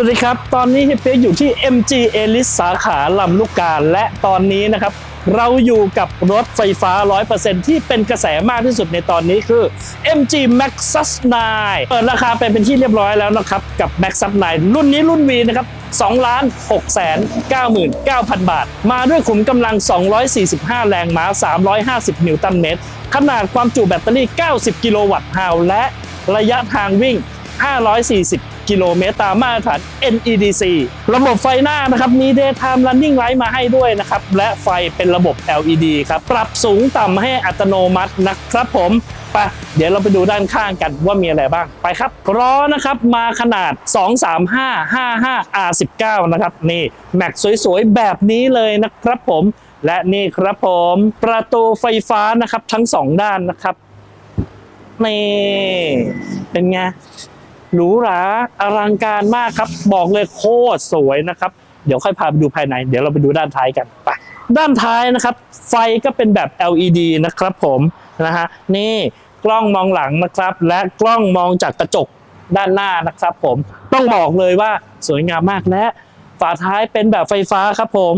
สวัสดีครับ ตอนนี้เฮียเปียกอยู่ที่ MG a l i s สาขาลำลูกกาและตอนนี้นะครับ เราอยู่กับรถไฟฟ้า 100%ที่เป็นกระแสมากที่สุดในตอนนี้คือ MG Maxus 9 เปิดราคาไปเป็นที่เรียบร้อยแล้วนะครับ กับ Maxus 9 รุ่นนี้รุ่น V นะครับ2ล้าน6แสน99,000 บาท มาด้วยขุมกำลัง 245 แรงม้า 350 นิวตันเมตร ขนาดความจุแบตเตอรี่ 90 กิโลวัตต์ฮาวและระยะทางวิ่ง 540 กิโลเมตรตามมาตรฐาน NEDC ระบบไฟหน้านะครับมี Daytime Running Light มาให้ด้วยนะครับ และไฟเป็นระบบ LED ครับ ปรับสูงต่ำให้อัตโนมัตินะครับผมไปเดี๋ยวเราไปดูด้านข้างกันว่ามีอะไรบ้างไปครับล้อนะครับมาขนาด 235 55 R19 นะครับ นี่ แม็กสวยๆ แบบนี้เลยนะครับผม และนี่ครับผม ประตูไฟฟ้านะครับทั้งสองด้านนะครับ นี่ เป็นไง หรูหราอลังการมากครับ บอกเลยโคตรสวยนะครับ เดี๋ยวค่อยพาไปดูภายใน เดี๋ยวเราไปดูด้านท้ายกันไปด้านท้ายนะครับ ไฟก็เป็นแบบ LED นะครับผมนะฮะนี่กล้องมองหลังนะครับ และกล้องมองจากกระจกด้านหน้านะครับ ผมต้องบอกเลยว่าสวยงามมากและฝาท้ายเป็นแบบไฟฟ้าครับผม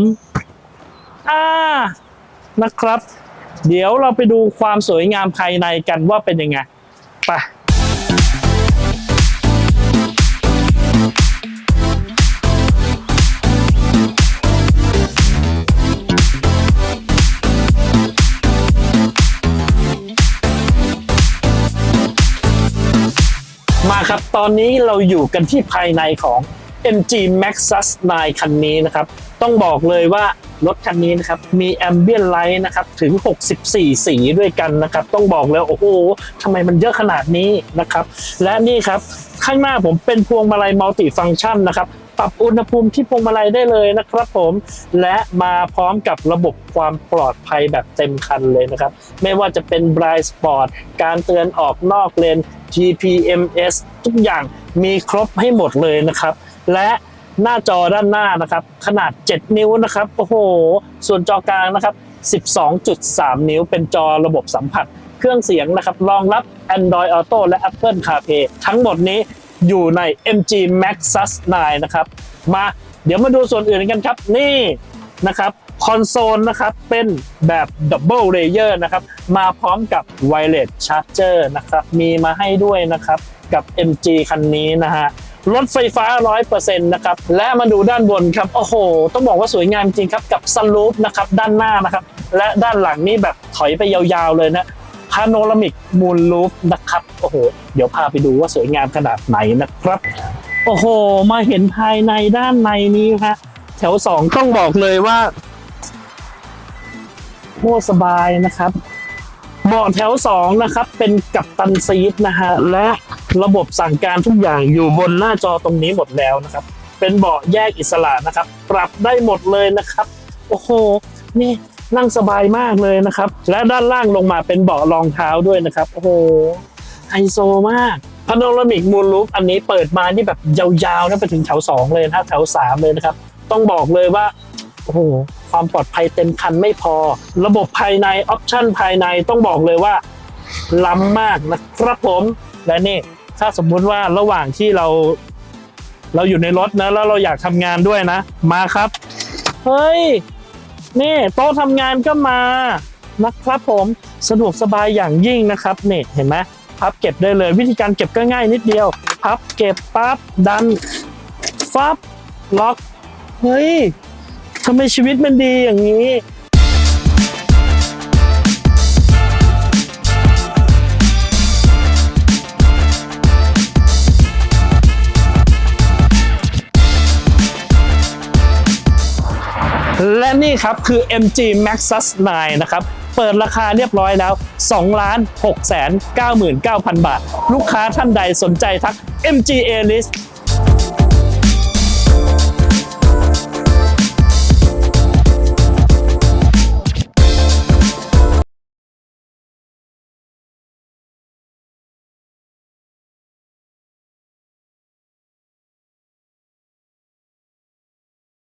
อ่านะครับ เดี๋ยวเราไปดูความสวยงามภายในกันว่าเป็นยังไงไป ครับ ตอนนี้เราอยู่กันที่ภายในของ MG Maxus 9 คันนี้นะครับ ต้องบอกเลยว่ารถคันนี้นะครับ มี Ambient Light นะครับ ถึง 64 สีด้วยกันนะครับ ต้องบอกแล้วโอ้โหทำไมมันเยอะขนาดนี้นะครับ และนี่ครับ ข้างหน้าผมเป็นพวงมาลัยมัลติฟัง c t ชันนะครับ ปรับอุณหภูมิที่พวงมาลัยได้เลยนะครับผม และมาพร้อมกับระบบความปลอดภัยแบบเต็มคันเลยนะครับ ไม่ว่าจะเป็น Bright Spot การเตือนออกนอกเลน GPMS ทุกอย่างมีครบให้หมดเลยนะครับ และหน้าจอด้านหน้านะครับ ขนาด 7 นิ้วนะครับ โอ้โห ส่วนจอกลางนะครับ 12.3 นิ้วเป็นจอระบบสัมผัส เครื่องเสียงนะครับ รองรับ Android Auto และ Apple CarPlay ทั้งหมดนี้ อยู่ใน MG Maxus 9 นะครับ มาเดี๋ยวมาดูส่วนอื่นกันครับ นี่นะครับคอนโซลนะครับเป็นแบบ Double Layer นะครับมาพร้อมกับ Wireless Charger นะครับมีมาให้ด้วยนะครับกับ MG คันนี้นะฮะรถไฟฟ้า 100%นะครับ และมาดูด้านบนครับ โอ้โห ต้องบอกว่าสวยงามจริงครับ กับซันรูฟนะครับ ด้านหน้านะครับ และด้านหลังนี่แบบถอยไปยาวๆเลยนะ พาโนรามิกมูนลูฟนะครับโอ้โหเดี๋ยวพาไปดูว่าสวยงามขนาดไหนนะครับ โอ้โห มาเห็นภายในด้านในนี้ฮะแถวสองต้องบอกเลยว่าโคตรสบายนะครับเบาะแถวสองนะครับ เป็นกัปตันซีทนะฮะและระบบสั่งการทุกอย่างอยู่บนหน้าจอตรงนี้หมดแล้วนะครับ เป็นเบาะแยกอิสระนะครับ ปรับได้หมดเลยนะครับ โอ้โห นี่ นั่งสบายมากเลยนะครับ และด้านล่างลงมาเป็นเบาะรองเท้าด้วยนะครับ โอ้โหไฮโซมากพาโนรามิกมูลลูปอันนี้เปิดมานี่แบบยาวๆนะไปถึงแถว 2 เลยนะแถว 3 เลยนะครับ ต้องบอกเลยว่าโอ้โหความปลอดภัยเต็มคันไม่พอ ระบบภายในออปชั่นภายในต้องบอกเลยว่า ล้ำมากนะครับผมและนี่ถ้าสมมุติว่าระหว่างที่เรา เราอยู่ในรถนะแล้วเราอยากทำงานด้วยนะ มาครับ เฮ้ย นี่โต๊ะทำงานก็มานะครับผมสะดวกสบายอย่างยิ่งนะครับนี่เห็นไหมพับเก็บได้เลยวิธีการเก็บก็ง่ายนิดเดียว พับเก็บปั๊บดันฟับล็อกเฮ้ยทำไมชีวิตมันดีอย่างนี้ และนี่ครับคือ MG Maxus 9 นะครับ เปิดราคาเรียบร้อยแล้ว 2 ล้าน6 9 9 0 0 0 บาท ลูกค้าท่านใดสนใจทัก MG A List